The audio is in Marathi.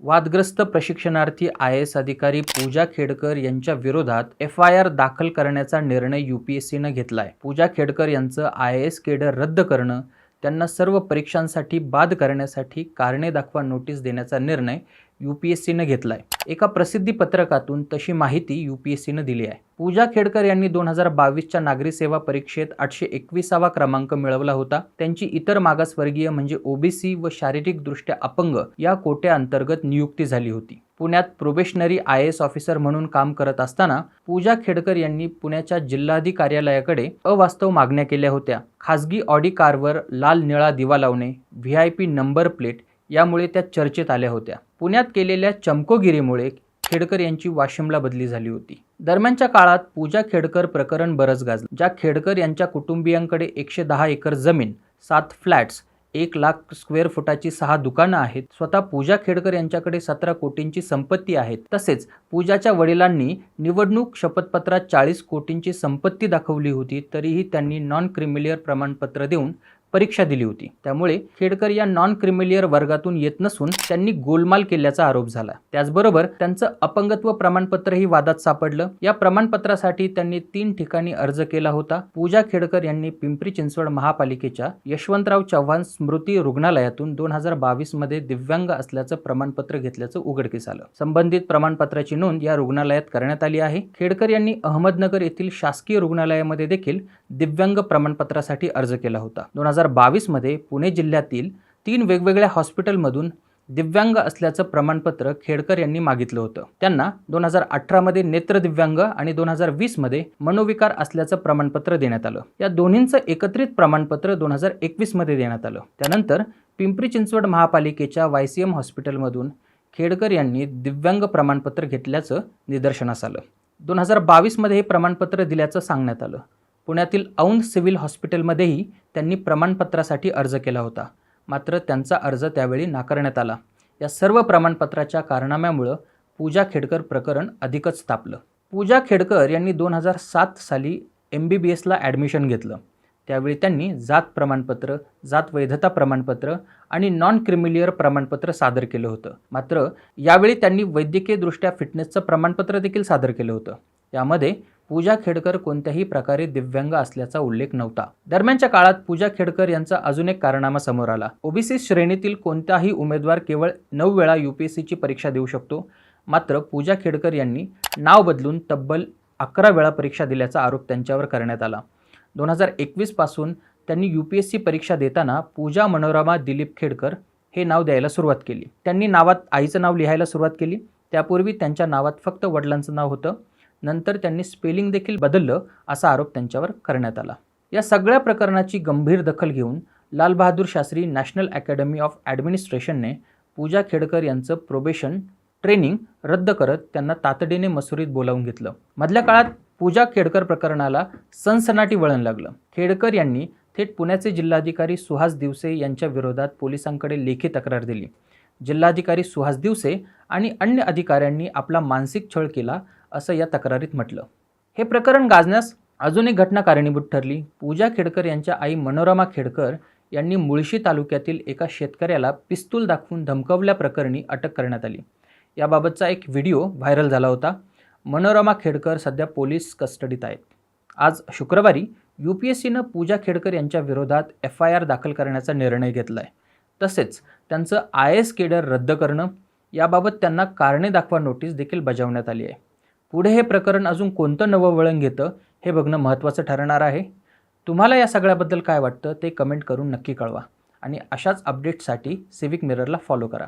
वादग्रस्त प्रशिक्षणार्थी आय एस अधिकारी पूजा खेडकर यांच्या विरोधात एफ आय आर दाखल करण्याचा निर्णय यू पी एस सीनं घेतला आहे पूजा खेडकर यांचं आय एस केडर रद्द करणं त्यांना सर्व परीक्षांसाठी बाद करण्यासाठी कारणे दाखवा नोटीस देण्याचा निर्णय यू पी एस सीनं घेतला आहे एका प्रसिद्धी पत्रकातून तशी माहिती यू पी एस सीनं दिली आहे. पूजा खेडकर यांनी दोन हजार बावीसच्या नागरी सेवा परीक्षेत आठशे एकविसावा क्रमांक मिळवला होता. त्यांची इतर मागासवर्गीय म्हणजे ओबीसी व शारीरिकदृष्ट्या अपंग या कोट्याअंतर्गत नियुक्ती झाली होती. पुण्यात प्रोबेशनरी आय एस ऑफिसर म्हणून काम करत असताना पूजा खेडकर यांनी पुण्याच्या जिल्हाधिकारी कार्यालयाकडे अवास्तव मागण्या केल्या होत्या. खासगी ऑडी कारवर लाल निळा दिवा लावणे V I P number plate यामुळे त्या चर्चेत आल्या होत्या. पुण्यात केलेल्या चमकोगिरीमुळे खेडकर यांची वाशिमला बदली झाली होती. दरम्यानच्या काळात पूजा खेडकर प्रकरण बरंच गाजलं. ज्या खेडकर यांच्या कुटुंबियांकडे एकशे दहा एकर जमीन सात फ्लॅट्स एक लाख स्क्वेअर फुटाची सहा दुकानं आहेत स्वतः पूजा खेडकर यांच्याकडे सतरा कोटींची संपत्ती आहे तसेच पूजाच्या वडिलांनी निवडणूक शपथपत्रात चाळीस कोटींची संपत्ती दाखवली होती तरीही त्यांनी नॉन क्रिमिलियर प्रमाणपत्र देऊन परीक्षा दिली होती. त्यामुळे खेडकर या नॉन क्रिमिलियर वर्गातून येत नसून त्यांनी गोलमाल केल्याचा आरोप झाला. त्याचबरोबर त्यांचं अपंगत्व प्रमाणपत्रही वादात सापडलं. या प्रमाणपत्रासाठी त्यांनी तीन ठिकाणी अर्ज केला होता. पूजा खेडकर यांनी पिंपरी चिंचवड महापालिकेच्या यशवंतराव चव्हाण स्मृती रुग्णालयातून दोन हजार बावीसमध्ये दिव्यांग असल्याचं प्रमाणपत्र घेतल्याचं उघडकीस आलं. संबंधित प्रमाणपत्राची नोंद या रुग्णालयात करण्यात आली आहे. खेडकर यांनी अहमदनगर येथील शासकीय रुग्णालयामध्ये देखील दिव्यांग प्रमाणपत्रासाठी अर्ज केला होता. दोन हजार बावीसमध्ये पुणे जिल्ह्यातील तीन वेगवेगळ्या हॉस्पिटलमधून दिव्यांग असल्याचं प्रमाणपत्र खेडकर यांनी मागितलं होतं. त्यांना दोन हजार अठरामध्ये नेत्र दिव्यांग आणि दोन हजार वीसमध्ये मनोविकार असल्याचं प्रमाणपत्र देण्यात आलं. या दोन्हींचं एकत्रित प्रमाणपत्र दोन हजार एकवीसमध्ये देण्यात आलं. त्यानंतर पिंपरी चिंचवड महापालिकेच्या वाय सी एम हॉस्पिटलमधून खेडकर यांनी दिव्यांग प्रमाणपत्र घेतल्याचं निदर्शनास आलं. दोन हजार बावीसमध्ये हे प्रमाणपत्र दिल्याचं सांगण्यात आलं. पुण्यातील औंध सिव्हिल हॉस्पिटलमध्येही त्यांनी प्रमाणपत्रासाठी अर्ज केला होता. मात्र त्यांचा अर्ज त्यावेळी नाकारण्यात आला. या सर्व प्रमाणपत्राच्या कारनाम्यामुळं पूजा खेडकर प्रकरण अधिकच तापलं. पूजा खेडकर यांनी दोन हजार सात साली एम बी बी एसला ॲडमिशन घेतलं. त्यावेळी त्यांनी जात प्रमाणपत्र जात वैधता प्रमाणपत्र आणि नॉन क्रिमिलियर प्रमाणपत्र सादर केलं होतं. मात्र यावेळी त्यांनी वैद्यकीयदृष्ट्या फिटनेसचं प्रमाणपत्र देखील सादर केलं होतं. यामध्ये पूजा खेडकर कोणत्याही प्रकारे दिव्यांग असल्याचा उल्लेख नव्हता. दरम्यानच्या काळात पूजा खेडकर यांचा अजून एक कारनामा समोर आला. ओबीसी श्रेणीतील कोणताही उमेदवार केवळ नऊ वेळा यूपीएससीची परीक्षा देऊ शकतो. मात्र पूजा खेडकर यांनी नाव बदलून तब्बल अकरा वेळा परीक्षा दिल्याचा आरोप त्यांच्यावर करण्यात आला. दोन हजार एकवीसपासून त्यांनी यू पी एस सी परीक्षा देताना पूजा मनोरमा दिलीप खेडकर हे नाव द्यायला सुरुवात केली. त्यांनी नावात आईचं नाव लिहायला सुरुवात केली. त्यापूर्वी त्यांच्या नावात फक्त वडिलांचं नाव होतं. नंतर त्यांनी स्पेलिंग देखील बदललं असा आरोप त्यांच्यावर करण्यात आला. या सगळ्या प्रकरणाची गंभीर दखल घेऊन Lal Bahadur Shastri national academy of ॲडमिनिस्ट्रेशनने Pooja Khedkar यांचं प्रोबेशन ट्रेनिंग रद्द करत त्यांना तातडीने मसुरीत बोलावून घेतलं. मधल्या काळात पूजा खेडकर प्रकरणाला सनसनाटी वळण लागलं. खेडकर यांनी थेट पुण्याचे जिल्हाधिकारी सुहास दिवसे यांच्या विरोधात पोलिसांकडे लेखी तक्रार दिली. जिल्हाधिकारी सुहास दिवसे आणि अन्य अधिकाऱ्यांनी आपला मानसिक छळ केला असं या तक्रारीत म्हटलं. हे प्रकरण गाजण्यास अजून एक घटना कारणीभूत ठरली. पूजा खेडकर यांच्या आई मनोरमा खेडकर यांनी मुळशी तालुक्यातील एका शेतकऱ्याला पिस्तूल दाखवून धमकवल्याप्रकरणी अटक करण्यात आली. याबाबतचा एक व्हिडिओ व्हायरल झाला होता. मनोरमा खेडकर सध्या पोलीस कस्टडीत आहेत. आज शुक्रवारी यू पी एस सीनं पूजा खेडकर यांच्या विरोधात एफ आय आर दाखल करण्याचा निर्णय घेतला आहे तसेच त्यांचं आय एस केडर रद्द करणं याबाबत त्यांना कारणे दाखवा नोटीस देखील बजावण्यात आली आहे. पुढे हे प्रकरण अजून कोणतं नवं वळण घेतं हे बघणं महत्त्वाचं ठरणार आहे. तुम्हाला या सगळ्याबद्दल काय वाटतं ते कमेंट करून नक्की कळवा. आणि अशाच अपडेट्ससाठी सिविक मिररला फॉलो करा.